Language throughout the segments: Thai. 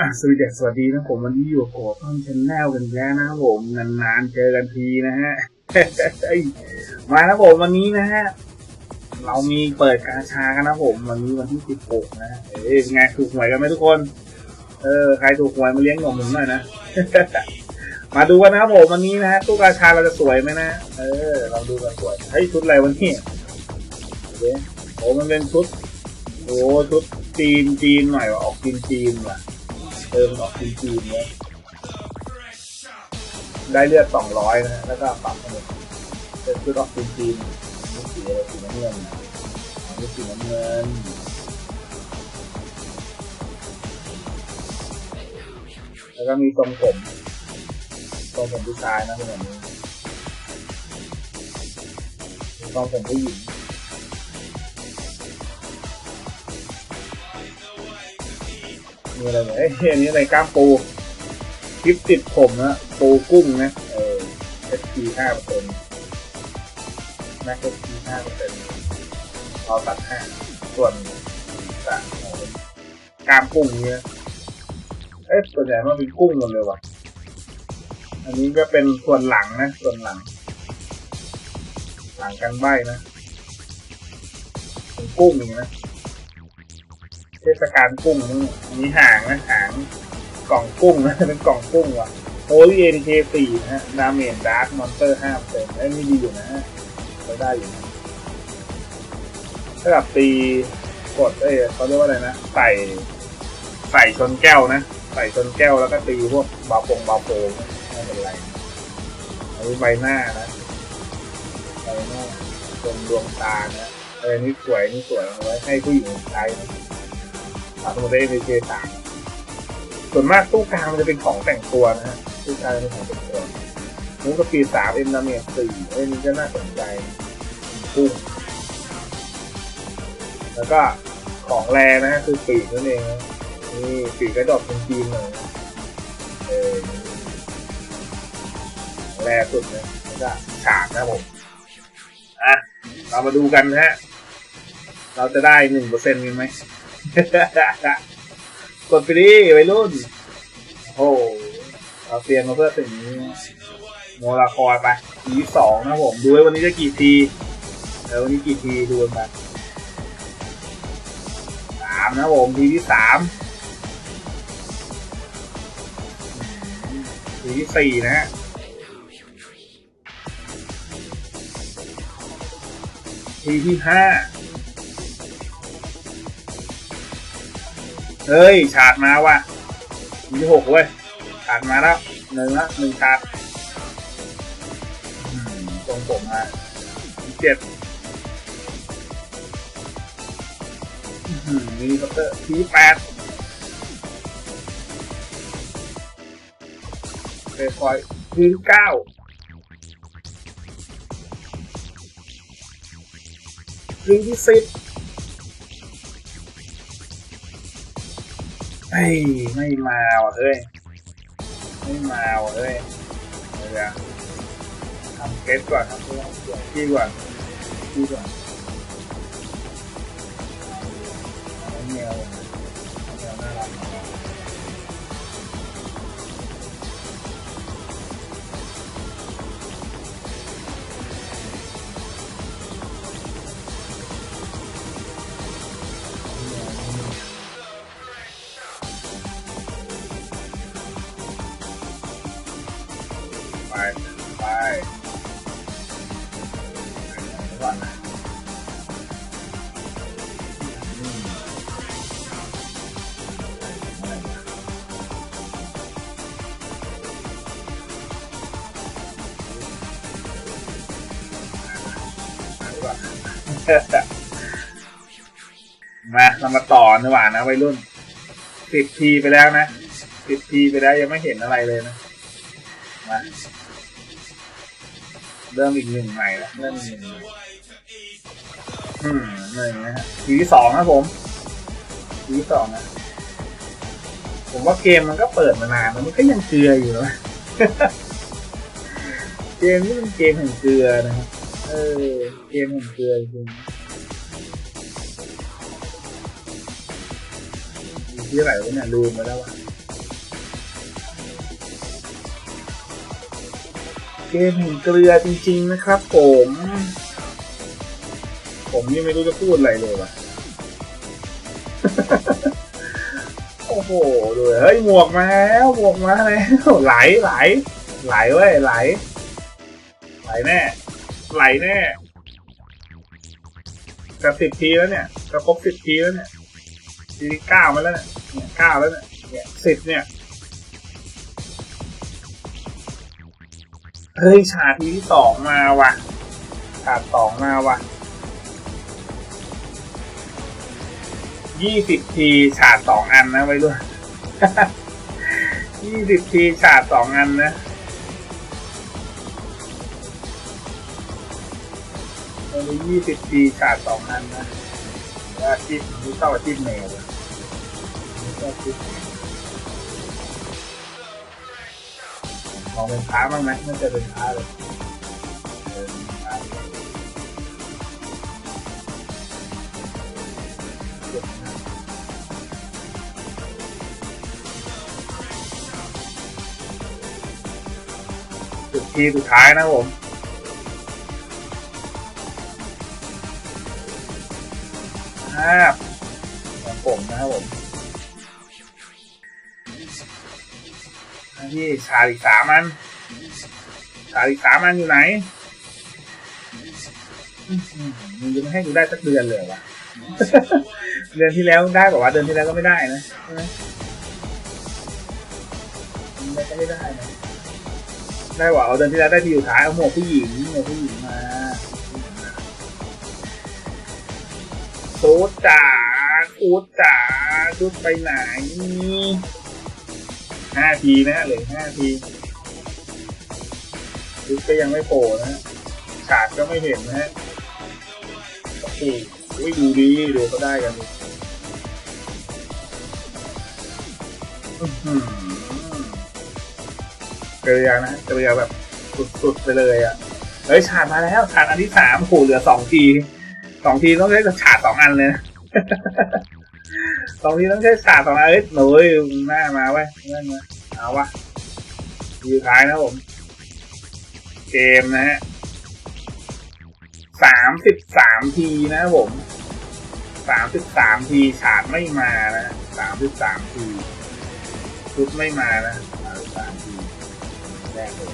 อะสวัสดีสวัสดีนะผมวันนี้อยู่กับโกต้อมชแนลกันแล้วนะครับผมนานๆเจอกันทีนะฮะเอ้ยมาแล้วผมวันนี้นะฮะเรามีเปิดกาชากันนะผมวันนี้วันที่สิบหกนะเอ้ยไงถูกหวยกันไหมทุกคน เออใครถูกหวยมาเลี้ยงหนมผมหน่อยนะมาดูกันนะครับผมวันนี้นะฮะตู้กาชาเราจะสวยไหมนะเออ เราดูกันสวยเฮ้ยชุดอะไรวันนี้โอ้มันเป็นชุดโอ้ชุดจีนจีนหน่อยว่ะออกจีนจีนว่ะ เออมันออกจีนจีนเนี่ยได้เลือดสองร้อยนะฮะแล้วก็ปรับมาเลยเป็นชุดออกจีนจีนนี่สีอะไรสีน้ำเงินนะอันนี่สีน้ำเงินแล้วก็มีทรงผมทรงผมผู้ชายนะเป็นแบบนี้มีทรงผมผู้หญิง มีอะไรเนี่ยเอ้ยอันนี้อะไรกล้ามปูคลิปติดผมนะปูกุ้งนะเออ SP ห้าเปอร์เซ็นต์แม็ก SP ห้าเปอร์เซ็นต์เราตัดห้าส่วนต่างของกล้ามกุ้งเนี่ยเอ๊ะส่วนใหญ่มันเป็นกุ้งหมดเลยว่ะอันนี้ก็เป็นส่วนหลังนะ ส่วนหลัง หลังกันใบนะเป็นกุ้งอย่างนี้นะ เทศกาลกุ้งนี่มีหางนะหางกล่องกุ้งนะเป็นกล่องกุ้งว่ะโอลีเอ็นเคสี่นะฮะดาเมจดาร์กมอนเตอร์ห้าเปอร์เซ็นต์ไอ้นี่ดีอยู่นะฮะใช้ได้อยู่นะถ้ากับตีกดเอ้ยเขาเรียกว่าอะไรนะใส่ใส่ชนแก้วนะ ใส่ชนแก้วแล้วก็ตีพวกบาปงบาโปงไม่เป็นไรอันนี้ใบหน้านะใบหน้าตรงดวงตานะเออนี่สวยนี่สวยเอาไว้ให้ผู้หญิงใช้นะ สามโมเดลในเจต่างส่วนมากตู้กลางมันจะเป็นของแต่งตัวนะฮะตู้กลางเป็นของแต่งตัวมุ้งสปีดสามเอ็มดาเมจสี่เอ้ยนี่ก็น่าสนใจพุ่งแล้วก็ของแรนะฮะคือปีกนั่นเองนี่ปีกกระดอกเป็นจีนเลยนะเออแรสุดนะแล้วก็ฉากนะผมอะเรามาดูกันนะฮะเราจะได้หนึ่งเปอร์เซ็นต์กันไหม กดไปดิวัยรุ่น โอ้เราเตรียมมาเพื่อสิ่งนี้โมลาคอยไปทีสองนะผม ดูว้วันนี้จะกี่ทีเออวันนี้กี่ทีดูกันสามนะผม ทีที่สามทีที่สี่นะฮะทีที่ห้า เฮ้ย ฉาดมาว่ะทีหกเว้ย ฉาดมาแล้วหนึ่งละหนึ่งฉาดอืมตรงผมมาทีเจ็ดอือมินิคอปเตอร์ทีแปดเฟยคอยทีเก้าทีที่สิบ เฮ้ยไม่มาว่ะเฮ้ย ไม่มาว่ะเฮ้ยเดี๋ยวทำเกสก่อนทำเพื่อเดี๋ยวพี่ก่อนพี่ก่อนเอาแมว มาเรามาต่อดีกว่านะวัยรุ่นสิบทีไปแล้วนะสิบทีไปแล้วยังไม่เห็นอะไรเลยนะมาเริ่มอีกหนึ่งใหม่ล้วเริ่มอีกหนึ่งหม่อืมหนึ่งนะฮะทีที่สองนะผมทีที่สองนะผมว่าเกมมันก็เปิดมานานมันก็ยังเกลืออยู่นะเกมนี่เป็นเกมแห่งเกลือนะครับ เออ เกมผมเกลือจริงที่ไหนวะเนี่ยลืมไปแล้วอะเกมหุ่นเกลือจริง ๆ นะครับ ผม ผมนี่ไม่รู้จะพูดอะไรเลยว่ะ โอ้โหดูเฮ้ยหมวกมาแล้วหมวกมาแล้วไหลไหลไหลเว้ยไหลไหลแน่ ไหลแน่จะสิบทีแล้วเนี่ยจะครบสิบทีแล้วเนี่ยทีที่เก้ามาแล้วเนี่ยเนี่ยเก้าแล้วเนี่ยเนี่ยสิบเนี่ยเฮ้ยฉากทีที่สองมาว่ะฉากสองมาว่ะยี่สิบทีฉากสองอันนะไว้ด้วยยี่สิบทีฉากสองอันนะ วันนี้ยี่สิบทีฉากสองอันนะว่าอาทิตย์นี้เข้าอาทิตย์เมย์เลยนี่ก็อาทิตย์เมย์มองเป็นพระบ้างไหมน่าจะเป็นพระเลยเออเป็นพระเจ็บนะจุดทีสุดท้ายนะผม ภาพของผมนะครับผมที่ชาลิกสามันชาลิกสามันอยู่ไหนอื้อหือมึงจะไม่ให้กูได้สักเดือนเลยวะเดือนที่แล้วได้บอกว่าเดือนที่แล้วก็ไม่ได้นะใช่ไหมเดือนที่แล้วก็ไม่ได้นะได้ว่าเอาเดือนที่แล้วได้ที่อยู่ท้ายเอาหมวกผู้หญิงหมวกผู้หญิงมา ตูดจ๋าตูดจ๋าตูดไปไหนห้าทีนะเหลือห้าทีตูดก็ยังไม่โผล่นะฉากก็ไม่เห็นนะฮะโอ้โหดูดีดูก็ได้กันดิอื้อหือเกลียนะเกลียแบบสุดๆไปเลยอะ เฮ้ยฉากมาแล้วฉากอันที่สามโหเหลือสองที สองทีต้องใช้ฉาดสองอันเลยนะสองทีต้องใช้ฉาดสองอันเอ้ยหนูยหน้ามาไว้ยนั่นมาเอาวะทีสุดท้ายนะผม เกมนะฮะสามสิบสามทีนะผมสามสิบสามทีฉาดไม่มานะสามสิบสามทีชุดไม่มานะสามสิบสามทีแรกเลย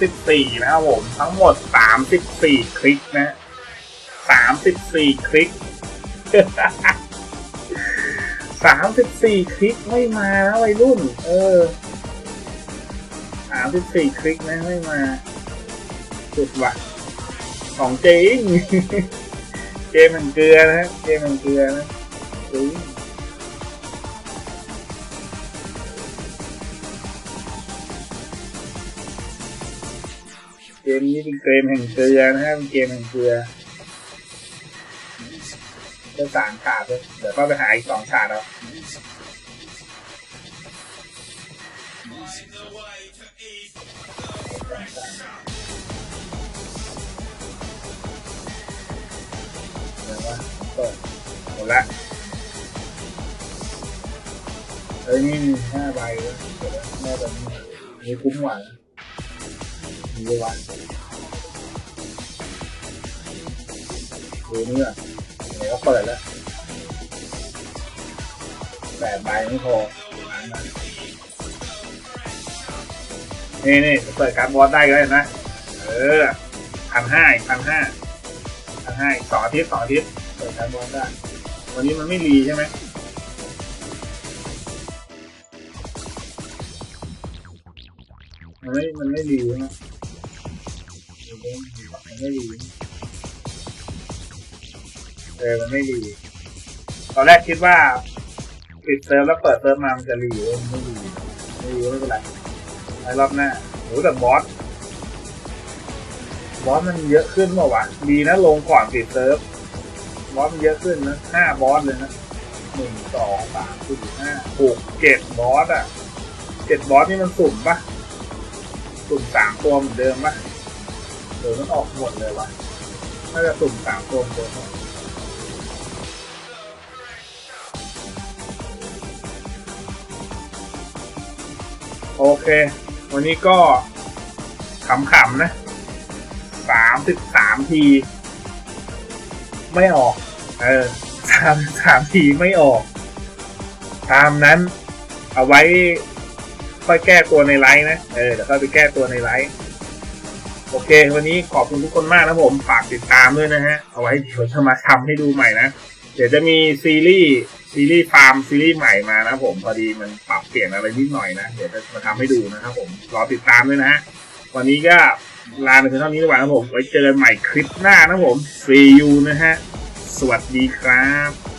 34 นะครับผม ทั้งหมด 34 คลิกนะ 34 คลิก 34 คลิกไม่มานะวัยรุ่น เออ 34 คลิกนะไม่มา สุดว่ะของจริง เกมมันเกลือนะเกมมันเกลือนะจริง มนี้เป็นเกมแห่งเกลือนะฮะเป็นเกมแห่งเกลือจะสามฉากเลยเดี๋ยวก็ไปหาอีกสองฉากแล้วเดี๋ยวว่าเปิดหมดละเฮ้ยนี่มีห้าใบแล้วเดี๋ยวแม่แบบนี้มีคุ้มกว่านมีด้วยว ดูนี่อะไหนก็เปิดแล้วแปดใบไม่พออันนั้นนี่นี่เปิดการบอสได้ก็ได้นะ เออพันห้าพันห้าพันห้าสองอาทิตย์สองอาทิตย์เปิดการบอสได้ วันนี้มันไม่รีใช่ไหมมันไม่ มันไม่รีใช่ไหมมันไม่ดี เออมันไม่ดีตอนแรกคิดว่าปิดเซิร์ฟแล้วเปิดเซิร์ฟมามันจะรีเว้ยมันไม่ดีไม่ดีไม่เป็นไรในรอบหน้าโหแต่บอสบอสมันเยอะขึ้นเปล่าวะดีนะลงก่อนปิดเซิร์ฟบอสมันเยอะขึ้นนะห้าบอสเลยนะหนึ่งสองสามสี่ห้าหกเจ็ดบอสอะเจ็ดบอสนี่มันสุ่มปะสุ่มสามตัวเหมือนเดิมปะเดี๋ยวมันออกหมดเลยวะน่าจะสุ่มสามตัวตัว โอเค วันนี้ก็ขำๆนะสามสิบสามที ไม่ออก เออสามสามทีไม่ออก ตามนั้น เอาไว้ค่อยแก้ตัวในไลฟ์นะ เออเดี๋ยวค่อยไปแก้ตัวในไลฟ์โอเค วันนี้ขอบคุณทุกคนมากนะผมฝากติดตามด้วยนะฮะ เอาไว้เดี๋ยวจะมาทำให้ดูใหม่นะ เดี๋ยวจะมีซีรีส์ซีรีส์ฟาร์มซีรีส์ใหม่มานะผมพอดีมัน เปลี่ยนอะไรนิดหน่อยนะ เดี๋ยวจะมาทำให้ดูนะครับผม รอติดตามด้วยนะฮะ วันนี้ก็ลาไปเพียงเท่านี้ดีกว่านะผม ไว้เจอกันใหม่คลิปหน้านะผม see you นะฮะ สวัสดีครับ